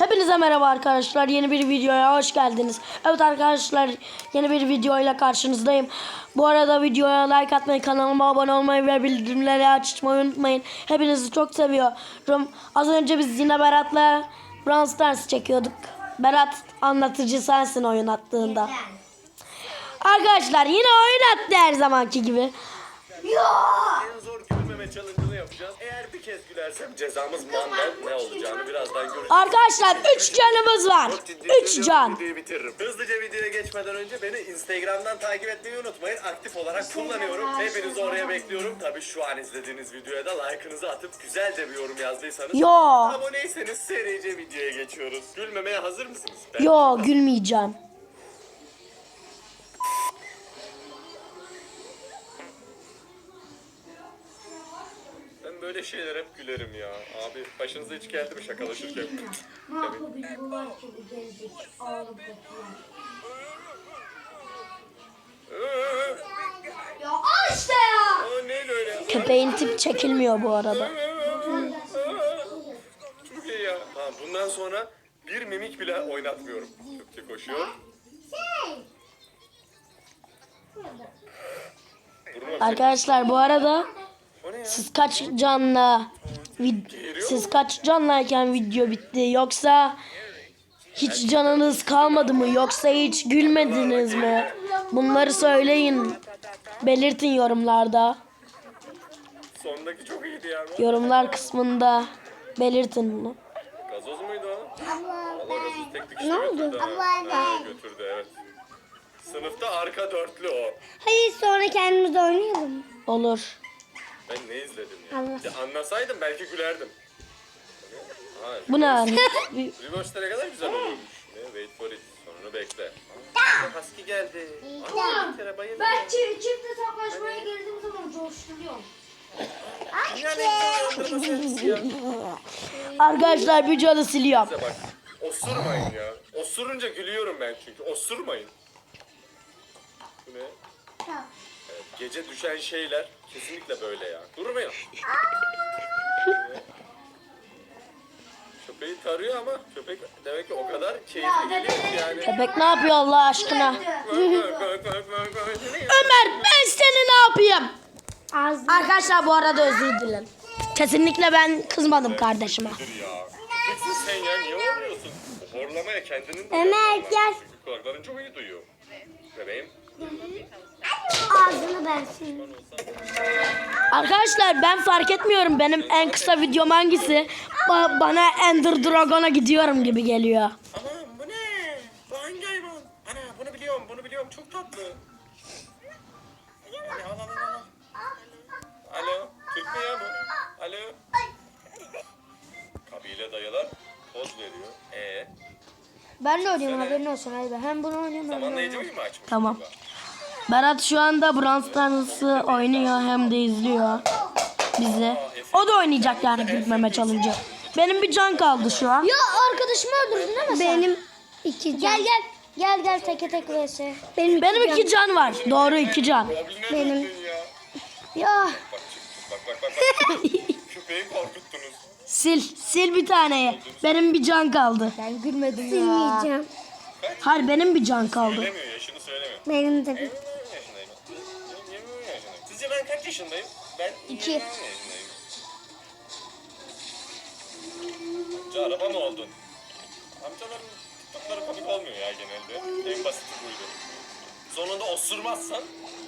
Hepinize merhaba arkadaşlar. Yeni bir videoya hoş geldiniz. Evet arkadaşlar yeni bir videoyla karşınızdayım. Bu arada videoya like atmayı, kanalıma abone olmayı ve bildirimleri açmayı unutmayın. Hepinizi çok seviyorum. Az önce biz yine Berat'la Brawl Stars çekiyorduk. Berat anlatıcı sensin oyun attığında. Arkadaşlar yine oyun attı her zamanki gibi. En zor gülmeme challenge'ını yapacağız. Eğer bir kez gülersem cezamız mandal ne olacağını birazdan göreceğiz. Arkadaşlar 3 canımız var. Çok ciddi 3 söylüyorum, can. Videoyu bitiririm. Hızlıca videoya geçmeden önce beni Instagram'dan takip etmeyi unutmayın. Aktif olarak kullanıyorum. Hepinizi oraya bekliyorum. Tabii şu an izlediğiniz videoya da like'ınızı atıp güzel de bir yorum yazdıysanız. Yo. Aboneyseniz serice videoya geçiyoruz. Gülmemeye hazır mısınız? Ben Yo gülmeyeceğim. Ben böyle şeyler hep gülerim ya. Abi başınıza hiç geldi mi şakalaşırken? Ne yapabiliyorlar ki bu gelecek? Ya al işte ya. Aa öyle? Köpeğin tip çekilmiyor bu arada. Çok iyi ya. Tamam bundan sonra bir mimik bile oynatmıyorum. Köpke koşuyor. Burnuma Arkadaşlar bu arada? Siz kaç canla vid- siz kaç canlayken video bitti yoksa hiç canınız kalmadı mı yoksa hiç gülmediniz mi? Bunları söyleyin. Belirtin yorumlarda. Sondaki çok iyiydi ya. Yorumlar kısmında belirtin bunu. Gazoz muydu o? Gazoz tek Ne oldu? götürdü evet. Sınıfta arka dörtlü o. Hayır sonra kendimiz oynayalım. Olur. Ben ne izledim ya? Allah. ya anlasaydım belki gülerdim. Ha, Bu ne? Reverse ne kadar güzel olmuş. Ne? Wait for it. Sonunu bekle. Aa, Husky geldi. Bayıldı. Ben çift, çift hesaplaşmaya girdiğim zaman ya. Arkadaşlar bir canı siliyorum. Size bak. Osurmayın ya. Osurunca gülüyorum ben çünkü. Osurmayın. Bu ne? Evet, gece düşen şeyler kesinlikle böyle ya. Durmayın. Köpeği tarıyor ama köpek demek ki o kadar keyifli ki yani. Köpek ne yapıyor Allah aşkına? Ömer ben seni ne yapayım? Ağzını Arkadaşlar bu arada özür dilerim. Kesinlikle ben kızmadım kardeşime. Dur ya. Köpeksin sen ya niye horluyorsun? Horlamaya kendinin de Ömer, gel. Çünkü kulakların çok iyi duyuyor. Bebeğim. Ağzını ben sileyim. Arkadaşlar ben fark etmiyorum benim en kısa videom hangisi. Ba- bana Ender Dragon'a gidiyorum gibi geliyor. Aman bu ne? Bu hangi hayvan? Ana bunu biliyorum, bunu biliyorum. Çok tatlı. Al al al al. Alo, Türk mü ya bu? Alo. Kabile dayılar poz veriyor. Ee, Ben de oynuyorum haberin olsun hadi ben. Hem bunu oynuyorum hem zamanlayıcı oynuyorum. açmış? Tamam. acaba? Berat şu anda Brawl Stars'ı oynuyor hem de izliyor bizi. O da oynayacak yani gülmeme challenge. Benim bir can kaldı şu an. Ya arkadaşımı öldürdün değil mi sen? Benim iki can. Gel gel. Gel gel teke tek vs. Benim iki Benim can. iki can var. Doğru iki can. Benim- ya? Ya Bak çık, bak bak bak. bak. Köpeği korkuttunuz. Sil, sil bir taneyi. Benim bir can kaldı. ben gülmedim ya. Silmeyeceğim. Hayır benim bir can kaldı. Söylemiyor, yaşını söylemiyor. Benim de bir. 20 yaşındayım. 20 yaşındayım. Sizce ben kaç yaşındayım? Ben İki. 20 yaşındayım. Amca araba mı oldun? Amcaların tutukları komik olmuyor ya genelde. En basiti buydu. Sonunda osurmazsan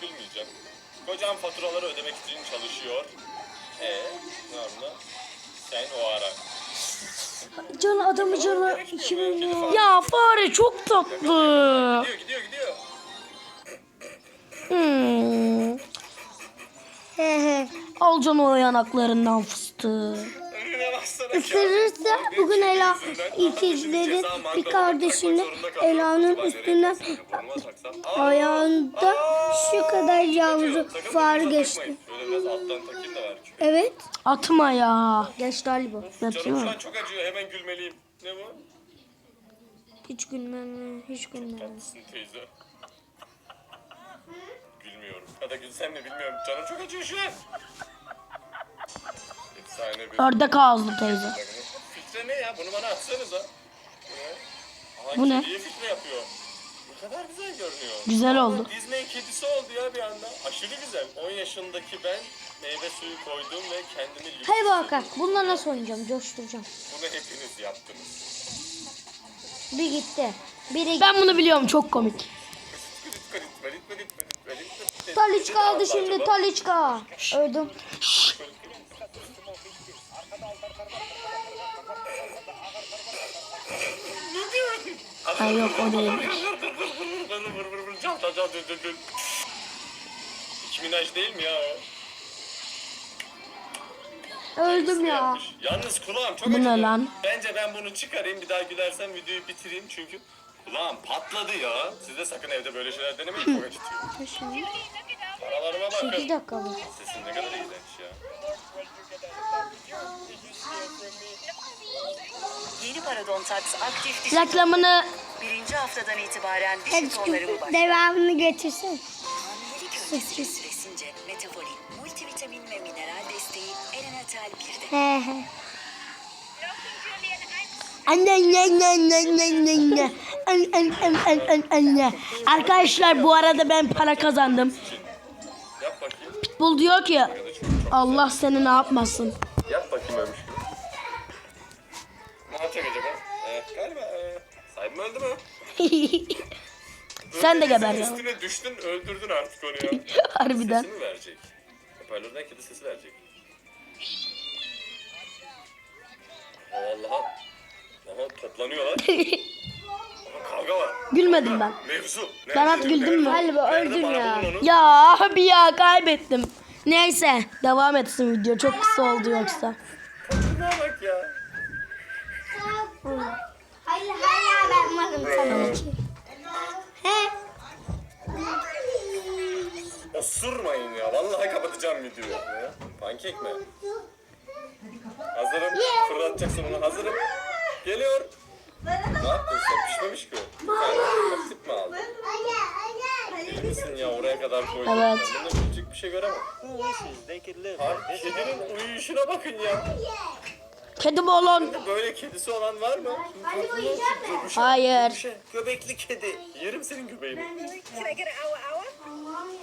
gülmeyeceğim. Kocam faturaları ödemek için çalışıyor. E ne anla? Sen o ara. Can adamı canı iki milyon. Ya fare çok tatlı. Gidiyor gidiyor gidiyor. Hmm. He he. Al canı o yanaklarından fıstığı. Önüne baksana. Isırırsa bugün Ela ikizlerin bir kardeşini Ela'nın üstünden ayağında şu kadar yavru fare geçti. Böyle biraz alttan takayım da ver. Evet. Atma ya. Geçti galiba. Canım şu an çok acıyor hemen gülmeliyim. Ne bu? Hiç gülmem, hiç gülmem. Tatlısın teyze. Gülmüyorum. Ya da gülsem mi bilmiyorum. Canım çok acıyor şu an. Efsane bir. Ördek ağızlı teyze. Filtre ne ya? Bunu bana atsanıza. Aha, Bu ne? kediye filtre yapıyor. Ne kadar güzel görünüyor. Güzel oldu. Disney kedisi oldu ya bir anda. Aşırı güzel. 10 yaşındaki ben meyve suyu koydum ve kendimi lüks Hadi bakalım. Bununla nasıl oynayacağım? Coşturacağım. Bunu hepiniz yaptınız. Bir gitti. Biri Ben bunu biliyorum çok komik. Taliçka aldı şimdi Taliçka. Öldüm. Ha yok o değil. İki minaj değil mi ya? Öldüm ya. Yalnız kulağım çok Bu ne acıdı. lan? Bence ben bunu çıkarayım bir daha gülersem videoyu bitireyim çünkü kulağım patladı ya. Siz de sakın evde böyle şeyler denemeyin çok acıtıyor. Paralarıma 8 bakın. dakika bu. Sesin ne kadar iğrenç ya. Yeni Paradon Tax aktif diş Reklamını birinci haftadan itibaren diş Hadi tonları başlıyor. devamını getirsin. Hamilelik öncesi süresince metafolin, Erenatal 1'de. He he. Anne anne anne anne anne anne An- an- an- an- an- anne. Arkadaşlar bu arada ben para kazandım. Pitbull diyor ki Allah seni ne yapmasın. Yap bakayım ölmüş gibi. Ne yapacak acaba? Ee, galiba sahibim öldü mü? Sen de geber ya. Üstüne düştün öldürdün artık onu ya. Harbiden. Sesini verecek. Hoparlörden kedi sesi verecek. Vallahi. Aha toplanıyorlar. Aha, kavga var. Gülmedim ben. Mevzu. Berat Nerede? güldün mü? Nerede? Galiba Nerede? öldün Bana ya. onu. Ya abi ya kaybettim. Neyse devam etsin video. Çok kısa oldu yoksa. Şuna bak ya. Hayır hayır ben varım sana. He. Osurmayın ya. Vallahi kapatacağım videoyu. Ya. Pankek mi? Hazırım. Fırlatacaksın onu. Hazırım. Geliyor. Ne yaptın sen? Pişmemiş ki o. Sen kapsip mi aldın? Deli misin ya? Oraya kadar koydun. Evet. Bunda küçük bir şey göremem. Abi kedinin uyuyuşuna bakın ya. Kedi balon. Böyle kedisi olan var mı? Hayır. Göbekli kedi. Yerim senin göbeğini.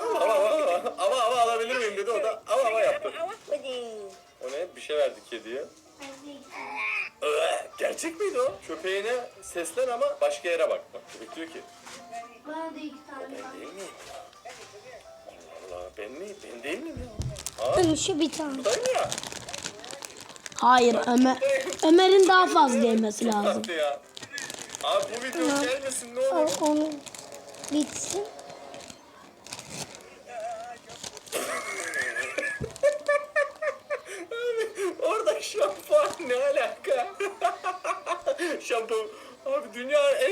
Ama ama ama ama ama alabilir miyim dedi o da ama ama yaptı. Şey verdi kediye. Gerçek miydi o? Köpeğine seslen ama başka yere bak. Bak köpek diyor ki. Ben değil miyim? Allah Allah ben mi? Ben değil miyim ya? Aa Şu bir tane. buradayım ya. Hayır Ömer. Ömer'in daha fazla yemesi lazım. Abi bu video gelmesin ne olur. Onu bitsin.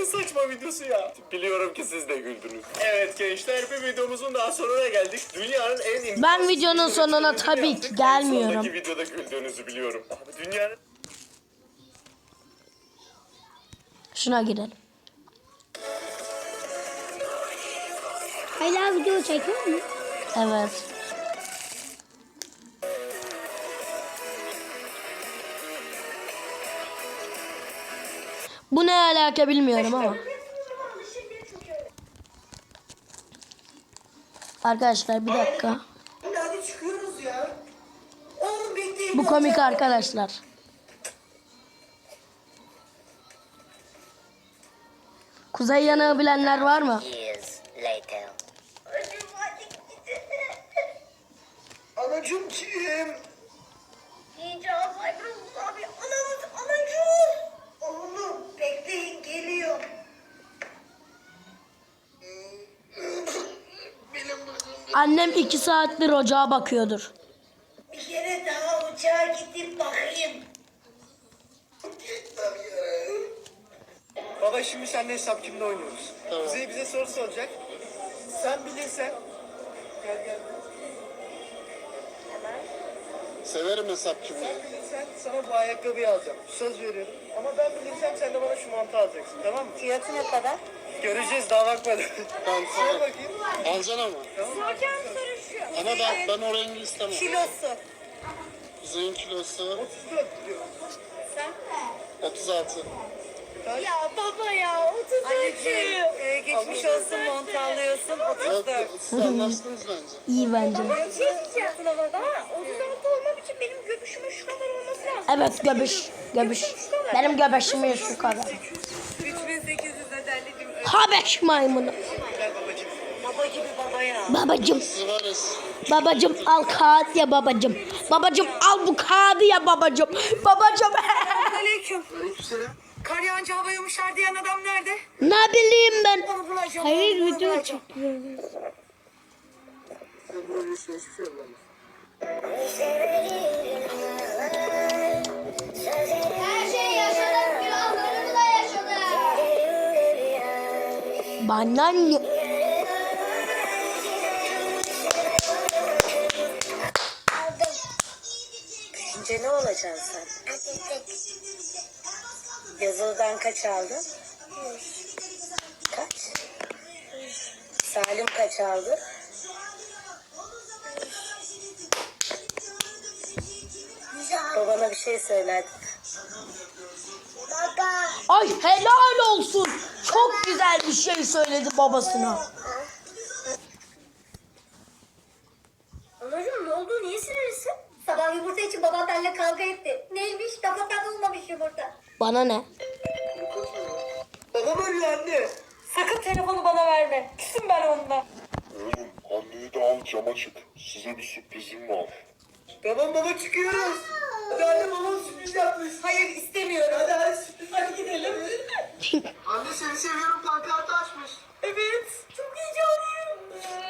Saçma videosu ya. Biliyorum ki siz de güldünüz. Evet gençler bir videomuzun daha sonuna geldik. Dünyanın en imkansız Ben videonun video sonuna tabii ki gelmiyorum. Sondaki videoda güldüğünüzü biliyorum. Abi dünyanın Şuna girelim. Hala video çekiyor mu? Evet. Bu ne alaka bilmiyorum ama. Arkadaşlar bir dakika. Hadi çıkıyoruz ya. Oğlum bekleyin. Bu komik arkadaşlar. Kuzey yanığı bilenler var mı? Annem iki saattir ocağa bakıyordur. bir kere daha uçağa gidip bakayım. Baba şimdi seninle hesap kimde oynuyoruz. Kuzey bize soru soracak. Sen bilirsen gel gel. Severim hesap kimi. Sen bilirsen sana bu ayakkabıyı alacağım. Söz veriyorum. Ama ben bilirsem sen de bana şu mantı alacaksın. Tamam mı? Fiyatı ne kadar? Göreceğiz daha bakmadım. Sor sana bakayım. alacaksın ama. Ama ben, ben o rengi istemem. Kilosu. Kuzey'in kilosu 34 diyor. 36. Ya baba ya 34 Anneciğim e, geçmiş olsun mont alıyorsun 34. Siz anlaştınız bence. İyi bence. Bir şey diyeceğim ama 36 olmam için benim göbüşümün şu kadar olması lazım. Evet göbüş. Göbüş. Benim göbeşim şu kadar. 3800 anneciğim. Habeş maymunu. Baba gibi baba ya. Babacım. Babacım al kağıt ya babacım. Babacım al bu kağıdı ya babacım. Babacım. Aleyküm. Kar yağınca hava yumuşar diyen adam nerede? ne bileyim ben. Hayır video buraya Bana? Büyünce ne olacaksın sen? Yazılıdan kaç aldın? Kaç? Salim kaç aldı? Babana bir şey söyle. Ay helal olsun. Güzel bir şey söyledi babasına. Anacığım ne oldu? Niye sinirlisin? Sabah yumurta için babam benimle kavga etti. Neymiş? Kafadan olmamış yumurta. Bana ne? Babam anne. Sakın telefonu bana verme. Küsüm ben onunla. Oğlum anneyi de al cama çık. Size bir sürprizim var. Tamam baba çıkıyoruz. Hadi anne babam sürpriz yapmış. Hayır istemiyorum. Hadi hadi sürpriz hadi gidelim. anne seni seviyorum pankartı açmış. Evet. Çok heyecanlıyım.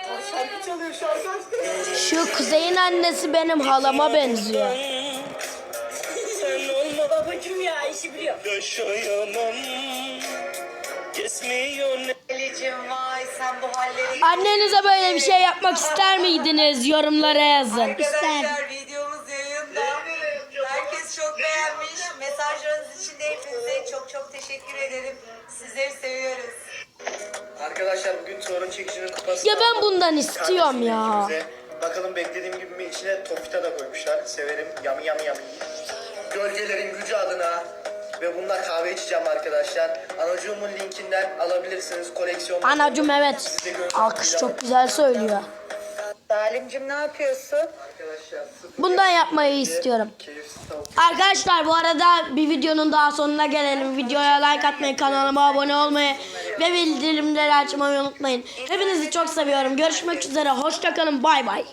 Aa, şarkı çalıyor şarkı açtı. Şu Kuzey'in annesi benim halama benziyor. Sen olma babacım ya işi biliyor. Yaşayamam. Kesmiyor ne? Ali'cim vay sen bu halleri... Annenize böyle bir şey yapmak ister miydiniz? Yorumlara yazın. Arkadaşlar için de hepinize çok çok teşekkür ederim. Sizleri seviyoruz. Arkadaşlar bugün Tuğrul çekicinin kupası. Ya ben bundan istiyorum ya. Bakalım beklediğim gibi mi içine tofita da koymuşlar. Severim. Yami yami yami. Gölgelerin gücü adına ve bununla kahve içeceğim arkadaşlar. Anacığımın linkinden alabilirsiniz koleksiyon. Anacım evet. Alkış çok güzel söylüyor. Salimcim ne yapıyorsun? Bundan yapmayı istiyorum. Arkadaşlar bu arada bir videonun daha sonuna gelelim. Videoya like atmayı, kanalıma abone olmayı ve bildirimleri açmayı unutmayın. Hepinizi çok seviyorum. Görüşmek üzere. Hoşçakalın. Bay bay.